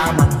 diamond.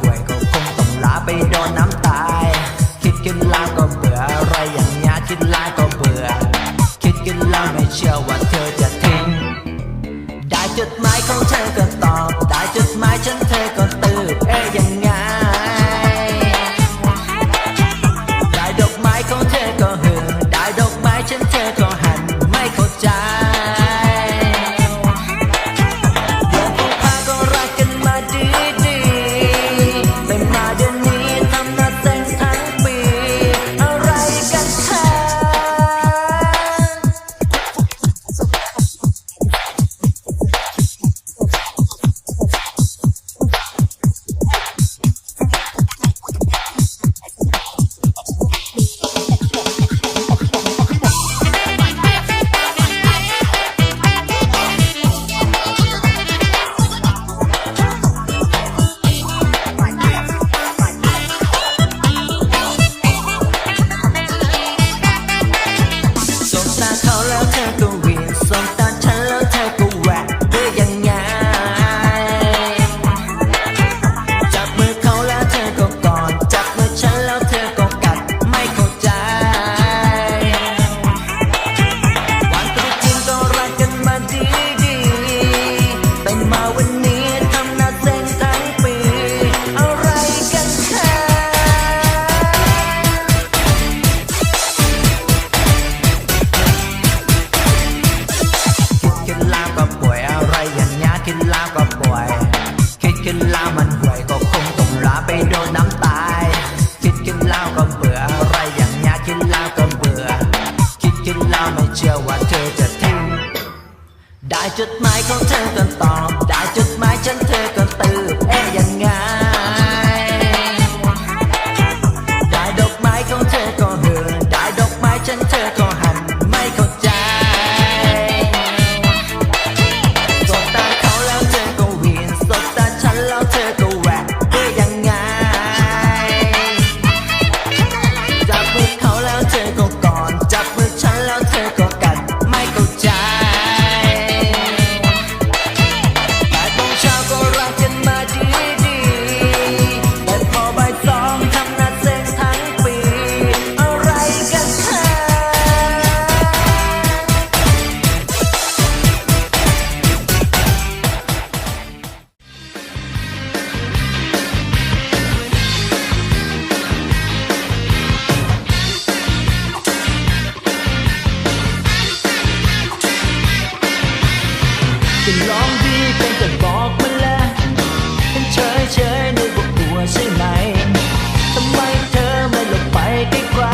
ไว้เธอไม่ลบไปไกล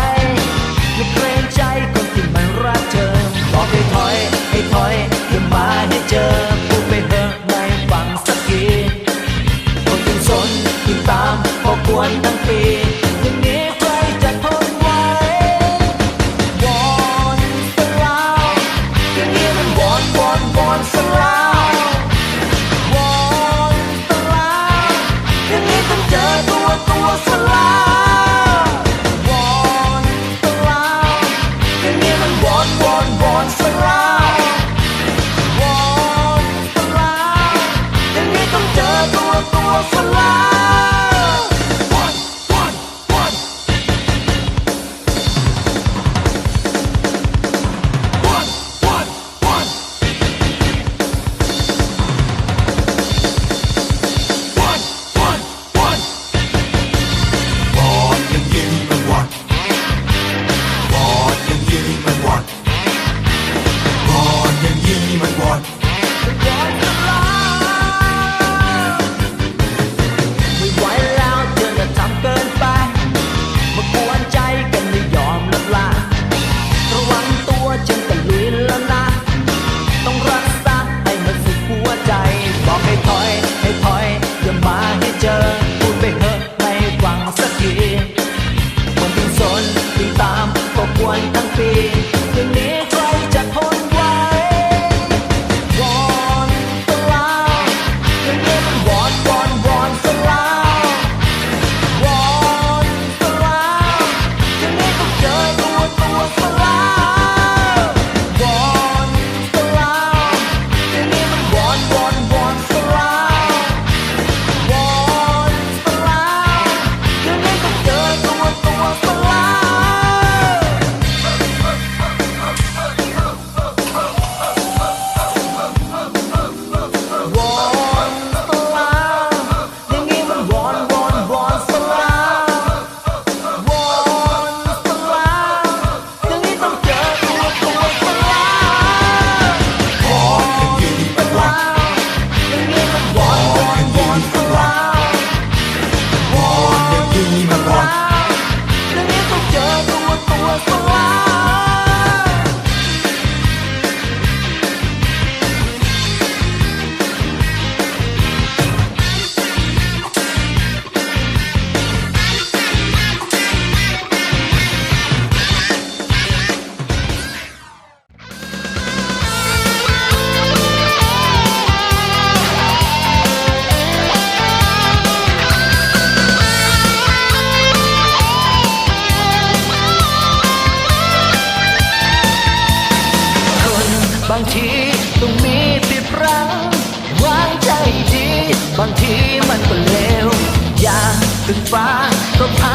ๆไม่เกรงใจคนที่มันรักเธอ บอกให้ถอยให้ถอยอย่ามาให้เจอพูดไปเถอไม่ฟังสกทีคนยิ่งสนยิ่งตามพอควรทั้งปี บางทีมันก็เลว อยากตึกฟ้าก็พา